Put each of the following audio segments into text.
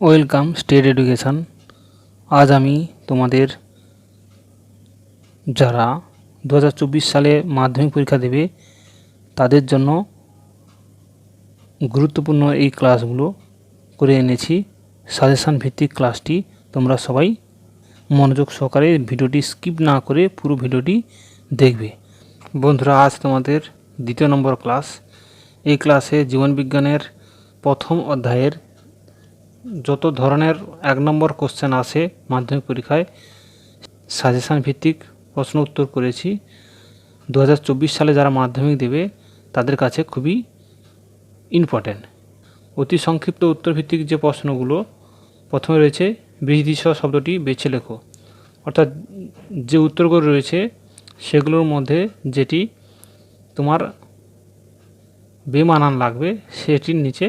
Welcome state education আজ আমি তোমাদের যারা দু হাজার চব্বিশ সালে মাধ্যমিক পরীক্ষা দেবে, তাদের জন্য গুরুত্বপূর্ণ এই ক্লাসগুলো করে এনেছি। সাজেশান ভিত্তিক ক্লাসটি তোমরা সবাই মনোযোগ সহকারে ভিডিওটি স্কিপ না করে পুরো ভিডিওটি দেখবে। বন্ধুরা, আজ তোমাদের দ্বিতীয় নম্বর ক্লাস এই ক্লাসে জীবনবিজ্ঞানের প্রথম অধ্যায়ের যত ধরনের এক নম্বর কোশ্চেন আসে মাধ্যমিক পরীক্ষায় সাজেশান ভিত্তিক প্রশ্ন উত্তর করেছি। দু হাজার চব্বিশ সালে যারা মাধ্যমিক দেবে, তাদের কাছে খুবই ইম্পর্ট্যান্ট অতি সংক্ষিপ্ত উত্তর ভিত্তিক যে প্রশ্নগুলো, প্রথমে রয়েছে বৃহদৃশ শব্দটি বেছে লেখো। অর্থাৎ যে উত্তরগুলো রয়েছে, সেগুলোর মধ্যে যেটি তোমার বেমানান লাগবে, সেটির নিচে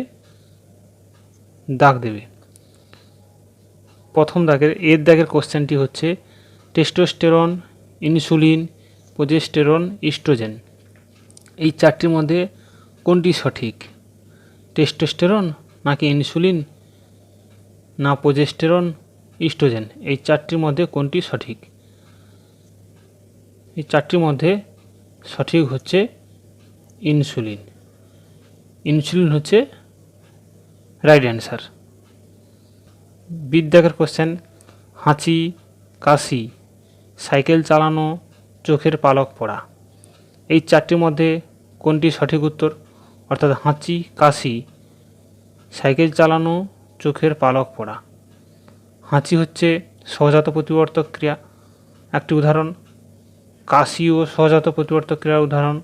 দাগ দেবে। প্রথম দাগের, এর দাগের কোশ্চেনটি হচ্ছে, টেস্টোস্টেরন, ইনসুলিন, প্রোজেস্টেরন, ইস্ট্রোজেন। এই চারটির মধ্যে কোনটি সঠিক? টেস্টোস্টেরন নাকি ইনসুলিন, না প্রোজেস্টেরন, ইস্ট্রোজেন? এই চারটির মধ্যে কোনটি সঠিক? এই চারটির মধ্যে সঠিক হচ্ছে ইনসুলিন। ইনসুলিন হচ্ছে রাইট অ্যান্সার বিদ্যাকের কোশ্চেন হাঁচি, কাশি, সাইকেল চালানো, চোখের পালক পড়া। এই চারটির মধ্যে কোনটি সঠিক উত্তর? অর্থাৎ হাঁচি, কাশি, সাইকেল চালানো, চোখের পালক পড়া। হাঁচি হচ্ছে সহজাত প্রতিবর্তক ক্রিয়া। একটি উদাহরণ কাশি ও সহজাত প্রতিবর্তক ক্রিয়ার উদাহরণ।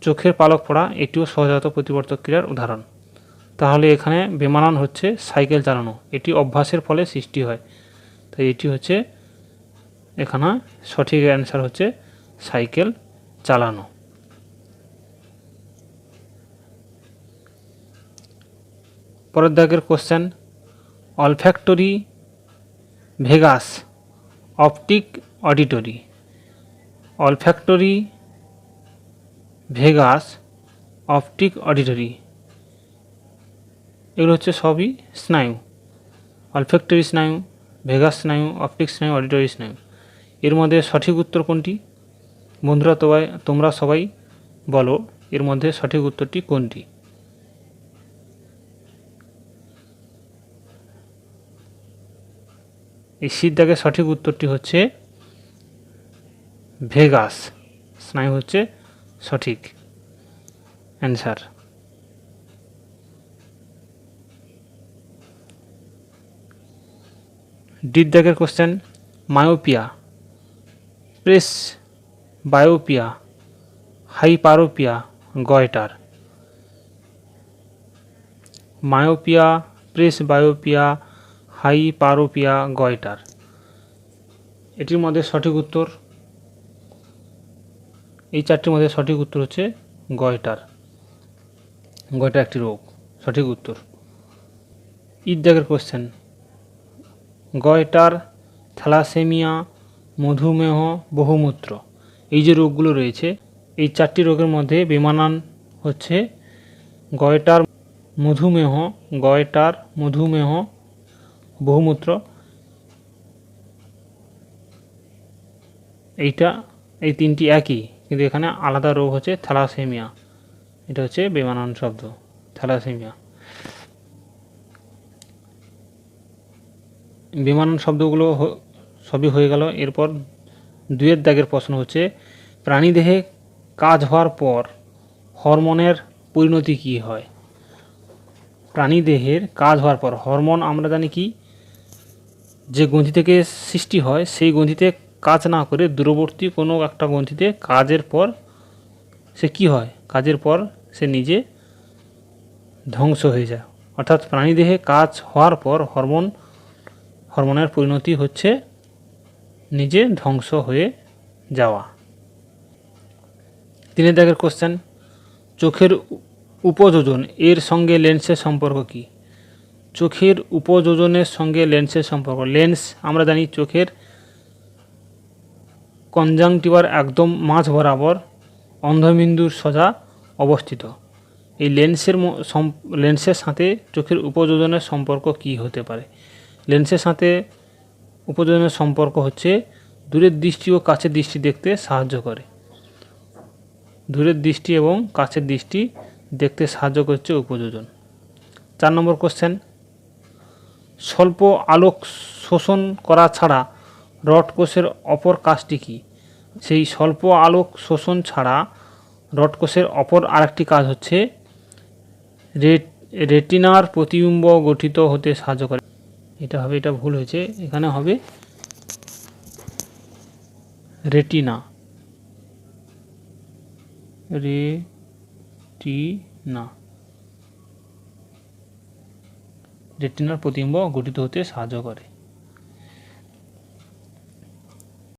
চোখের পালক পড়া, এটিও সহজাত প্রতিবর্তক ক্রিয়ার উদাহরণ। তাহলে এখানে বেমানান হচ্ছে সাইকেল চালানো। এটি অভ্যাসের ফলে সৃষ্টি হয়। তাই এটি হচ্ছে এখানে সঠিক অ্যান্সার হচ্ছে সাইকেল চালানো। পরের দাগের question olfactory vagus optic auditory olfactory vagus optic auditory এগুলো হচ্ছে সবই স্নায়ু। অলফেক্টরি স্নায়ু, ভেগাস স্নায়ু, অপটিক স্নায়ু, অডিটরি স্নায়ু। এর মধ্যে সঠিক উত্তর কোনটি? বন্ধুরা, তোবাই, তোমরা সবাই বলো, এর মধ্যে সঠিক উত্তরটি কোনটি? এই সিদ্ধাকে সঠিক উত্তরটি হচ্ছে ভেগাস। স্নায়ু হচ্ছে সঠিক অ্যান্সার। ডির দাগের question myopia presbyopia hyperopia goitre myopia presbyopia hyperopia goitre এটির মধ্যে সঠিক উত্তর? এই চারটির মধ্যে সঠিক উত্তর হচ্ছে গয়টার গয়টার একটি রোগ। সঠিক উত্তর। ঈদ দাগের কোশ্চেন গয়টার থ্যালাসেমিয়া মধুমেহ বহুমূত্র। এই যে রোগগুলো রয়েছে, এই চারটি রোগের মধ্যে বেমানান হচ্ছে গয়টার মধুমেহ গয়টার মধুমেহ বহুমূত্র। এইটা, এই তিনটি একই, কিন্তু এখানে আলাদা রোগ হচ্ছে থ্যালাসেমিয়া। এটা হচ্ছে বেমানান শব্দ, থ্যালাসেমিয়া। বিমানন শব্দগুলো সবই হয়ে গেল। এরপর দুয়ের দাগের প্রশ্ন হচ্ছে প্রাণীদেহে কাজ হওয়ার পর হরমোনের পরিণতি কী হয়? প্রাণীদেহের কাজ হওয়ার পর হরমোন আমরা জানি কি? যে গ্রন্থি থেকে সৃষ্টি হয়, সেই গ্রন্থিতে কাজ না করে দূরবর্তী কোনো একটা গ্রন্থিতে কাজের পর সে কি হয়? কাজের পর সে নিজে ধ্বংস হয়ে যায়। অর্থাৎ প্রাণীদেহে কাজ হওয়ার পর হরমোন হরমোনের পরিণতি হচ্ছে নিজে ধ্বংস হয়ে যাওয়া। তিনের দাগের কোশ্চেন চোখের উপযোজন, এর সঙ্গে লেন্সের সম্পর্ক কি? চোখের উপযোজনের সঙ্গে লেন্সের সম্পর্ক। লেন্স আমরা জানি চোখের কনজাংটিভার একদম মাঝ বরাবর অন্ধবিন্দুর সোজা অবস্থিত। এই লেন্সের লেন্সের সাথে চোখের উপযোজনের সম্পর্ক কি হতে পারে? লেন্সের সাথে উপযোজনের সম্পর্ক হচ্ছে দূরের দৃষ্টি ও কাছের দৃষ্টি দেখতে সাহায্য করে। দূরের দৃষ্টি এবং কাছের দৃষ্টি দেখতে সাহায্য করছে উপযোজন। চার নম্বর কোশ্চেন স্বল্প আলোক শোষণ করা ছাড়া রড কোষের অপর কাজটি কী? সেই স্বল্প আলোক শোষণ ছাড়া রড কোষের অপর আরেকটি কাজ হচ্ছে রেট রেটিনার প্রতিবিম্ব গঠিত হতে সাহায্য করে। এটা হবে, এটা ভুল হয়েছে। এখানে হবে রেটিনা। রেটিনা। রেটিনার প্রতিম্ব গঠিত হতে সাহায্য করে।